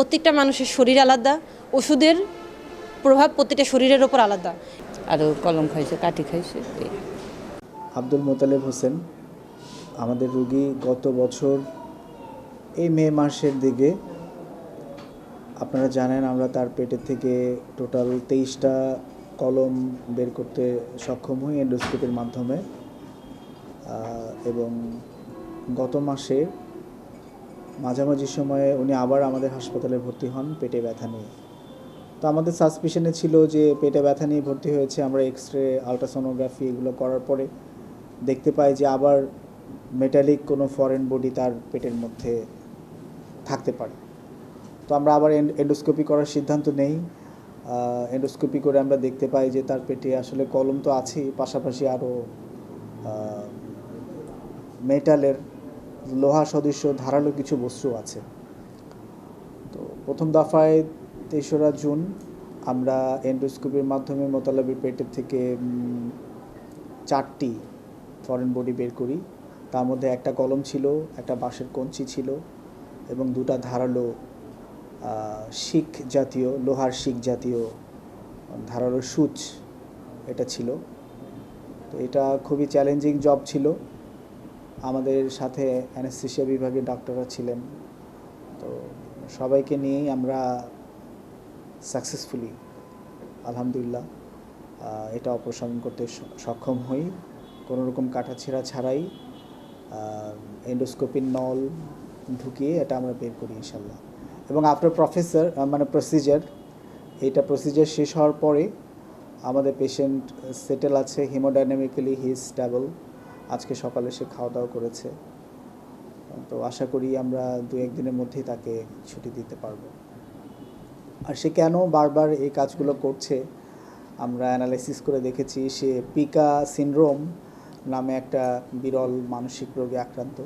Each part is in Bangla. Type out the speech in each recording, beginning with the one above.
প্রত্যেকটা মানুষের শরীর আলাদা ওষুধের প্রভাব প্রত্যেকটা শরীরের ওপর আলাদা। আরও কলম খাইছে কাঠি খাইছে আব্দুল মোতালেব হোসেন আমাদের রুগী গত বছর এই মে মাসের দিকে আপনারা জানেন আমরা তার পেটের থেকে টোটাল তেইশটা কলম বের করতে সক্ষম হই এন্ডোস্কোপির মাধ্যমে। এবং গত মাসে মাঝামাঝি সময়ে উনি আবার আমাদের হাসপাতালে ভর্তি হন, পেটে ব্যথা নিয়ে। তো আমাদের সাসপিশনে ছিল যে পেটে ব্যথা নিয়ে ভর্তি হয়েছে, আমরা এক্স রে আলট্রাসোনোগ্রাফি এগুলো করার পরে দেখতে পাই যে আবার মেটালিক কোনো ফরেন বডি তার পেটের মধ্যে থাকতে পারে। তো আমরা আবার এন্ডোস্কোপি করার সিদ্ধান্ত নেই। এন্ডোস্কোপি করে আমরা দেখতে পাই যে তার পেটে আসলে কলম তো আছেই, পাশাপাশি আরও মেটালের লোহা সদৃশ্য ধারালো কিছু বস্তু আছে। তো প্রথম দফায় তেসরা জুন আমরা এন্ডোস্কোপির মাধ্যমে মোতালাবির পেটের থেকে চারটি ফরেন বডি বের করি। তার মধ্যে একটা কলম ছিল, একটা বাঁশের কঞ্চি ছিল এবং দুটা ধারালো শিখ জাতীয়, লোহার শিখ জাতীয় ধারালো সূচ এটা ছিল। তো এটা খুবই চ্যালেঞ্জিং জব ছিল। আমাদের সাথে অ্যানেস্থেশিয়া বিভাগের ডাক্তাররা ছিলেন। তো সবাইকে নিয়েই আমরা সাকসেসফুলি আলহামদুলিল্লাহ এটা অপসারণ করতে সক্ষম হই। কোনো রকম কাটাছেঁড়া ছাড়াই এন্ডোস্কোপির নল ঢুকিয়ে এটা আমরা বের করি ইনশাল্লাহ এবং আফটার প্রফেসর মানে প্রসিজার এইটা প্রসিজার শেষ হওয়ার পরে আমাদের পেশেন্ট সেটেল আছে হিমোডাইনামিক্যালি হি ইজ স্ট্যাবল আজকে সকালে সে খাওয়া দাওয়া করেছে। তো আশা করি আমরা দু একদিনের মধ্যেই তাকে ছুটি দিতে পারব। আর সে কেন বারবার এই কাজগুলো করছে, আমরা অ্যানালাইসিস করে দেখেছি, সে পিকা সিনড্রোম নামে একটা বিরল মানসিক রোগে আক্রান্ত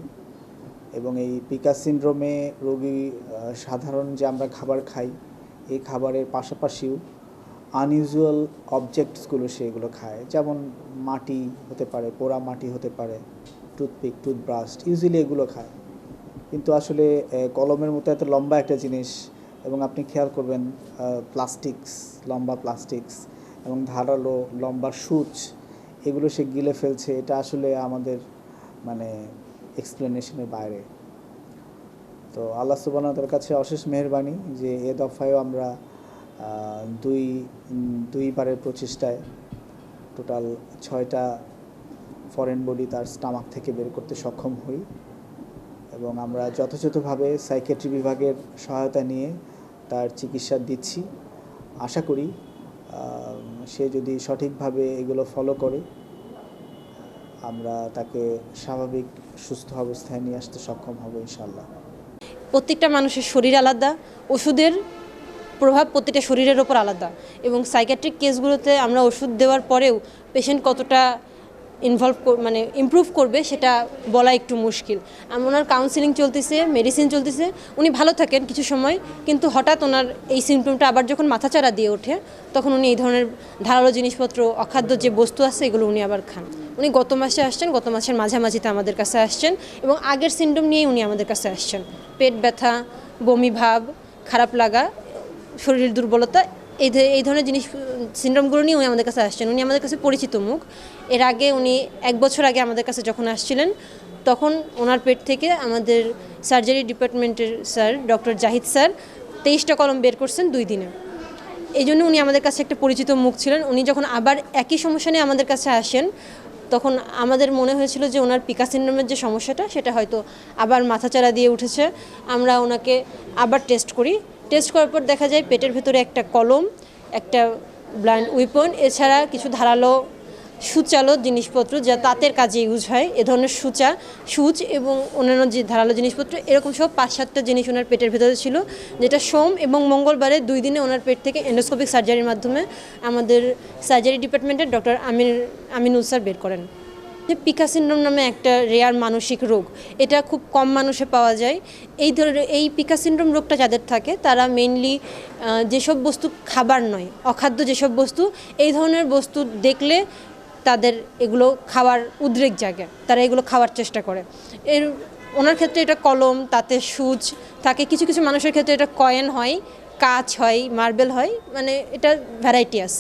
এবং এই পিকা সিনড্রোমে রোগী সাধারণ যে আমরা খাবার খাই, এই খাবারের পাশাপাশিও আনইউজুয়াল অবজেক্টসগুলো সেগুলো খায়। যেমন মাটি হতে পারে, পোড়া মাটি হতে পারে টুথপিক টুথব্রাশ ইউজুয়ালি এগুলো খায়। কিন্তু আসলে কলমের মতো এত লম্বা একটা জিনিস এবং আপনি খেয়াল করবেন প্লাস্টিক্স লম্বা প্লাস্টিক্স এবং ধারালো লম্বা সূচ, এগুলো সে গিলে ফেলছে। এটা আসলে আমাদের মানে এক্সপ্লেনেশনের বাইরে। তো আল্লাহ সুবাহতার কাছে অশেষ মেহরবানি যে এ দফায়ও আমরা দুই, দুইবারের প্রচেষ্টায় টোটাল ছয়টা ফরেন বডি তার স্টামাক থেকে বের করতে সক্ষম হই এবং আমরা যথাযথভাবে সাইকেট্রি বিভাগের সহায়তা নিয়ে তার চিকিৎসা দিচ্ছি। আশা করি সে যদি সঠিকভাবে এগুলো ফলো করে, আমরা তাকে স্বাভাবিক সুস্থ অবস্থায় নিয়ে আসতে সক্ষম হব ইনশাল্লাহ প্রত্যেকটা মানুষের শরীর আলাদা, ওষুধের প্রভাব প্রতিটা শরীরের ওপর আলাদা এবং সাইকেট্রিক কেসগুলোতে আমরা ওষুধ দেওয়ার পরেও পেশেন্ট কতটা ইনভলভ মানে ইমপ্রুভ করবে সেটা বলা একটু মুশকিল। ওনার কাউন্সিলিং চলতেছে মেডিসিন চলতেছে, উনি ভালো থাকেন কিছু সময়, কিন্তু হঠাৎ ওনার এই সিমটমটা আবার যখন মাথাচাড়া দিয়ে ওঠে, তখন উনি এই ধরনের ধারালো জিনিসপত্র, অখাদ্য যে বস্তু আছে, এগুলো উনি আবার খান। উনি গত মাসে আসছেন, গত মাসের মাঝামাঝিতে আমাদের কাছে আসছেন এবং আগের সিমটম নিয়েই উনি আমাদের কাছে আসছেন। পেট ব্যথা, বমি ভাব, খারাপ লাগা শরীরের দুর্বলতা, এই এই ধরনের জিনিস, সিন্ড্রোমগুলো নিয়ে উনি আমাদের কাছে আসছেন। উনি আমাদের কাছে পরিচিত মুখ। এর আগে উনি এক বছর আগে আমাদের কাছে যখন আসছিলেন, তখন ওনার পেট থেকে আমাদের সার্জারি ডিপার্টমেন্টের স্যার, ডক্টর জাহিদ স্যার, তেইশটা কলম বের করছেন দুই দিনে। এই জন্য উনি আমাদের কাছে একটা পরিচিত মুখ ছিলেন। উনি যখন আবার একই সমস্যা নিয়ে আমাদের কাছে আসেন, তখন আমাদের মনে হয়েছিল যে ওনার পিকা সিন্ড্রোমের যে সমস্যাটা, সেটা হয়তো আবার মাথাচাড়া দিয়ে উঠেছে। আমরা ওনাকে আবার টেস্ট করি। টেস্ট করার পর দেখা যায় পেটের ভেতরে একটা কলম, একটা ব্লাইন্ড উইপন, এছাড়া কিছু ধারালো সুচালো জিনিসপত্র যা তাঁতের কাজে ইউজ হয়। এ ধরনের সূচা, সূচ এবং অন্যান্য যে ধারালো জিনিসপত্র, এরকম সব পাঁচ, সাতটা জিনিস ওনার পেটের ভেতরে ছিল, যেটা সোম এবং মঙ্গলবারে দুই দিনে ওনার পেট থেকে এন্ডোস্কোপিক সার্জারির মাধ্যমে আমাদের সার্জারি ডিপার্টমেন্টের ডক্টর আমিন, আমিনুল স্যার বের করেন। যে পিকা সিন্ড্রোম নামে একটা রেয়ার মানসিক রোগ, এটা খুব কম মানুষে পাওয়া যায়। এই ধরনের, এই পিকা সিন্ড্রোম রোগটা যাদের থাকে, তারা মেইনলি যেসব বস্তু খাবার নয়, অখাদ্য যেসব বস্তু, এই ধরনের বস্তু দেখলে তাদের এগুলো খাওয়ার উদ্রেক জাগে, তারা এগুলো খাওয়ার চেষ্টা করে। এর, ওনার ক্ষেত্রে এটা কলম তাতে সুচ থাকে কিছু কিছু মানুষের ক্ষেত্রে এটা কয়েন হয়, কাচ হয় মার্বেল হয় মানে এটা ভ্যারাইটি আছে।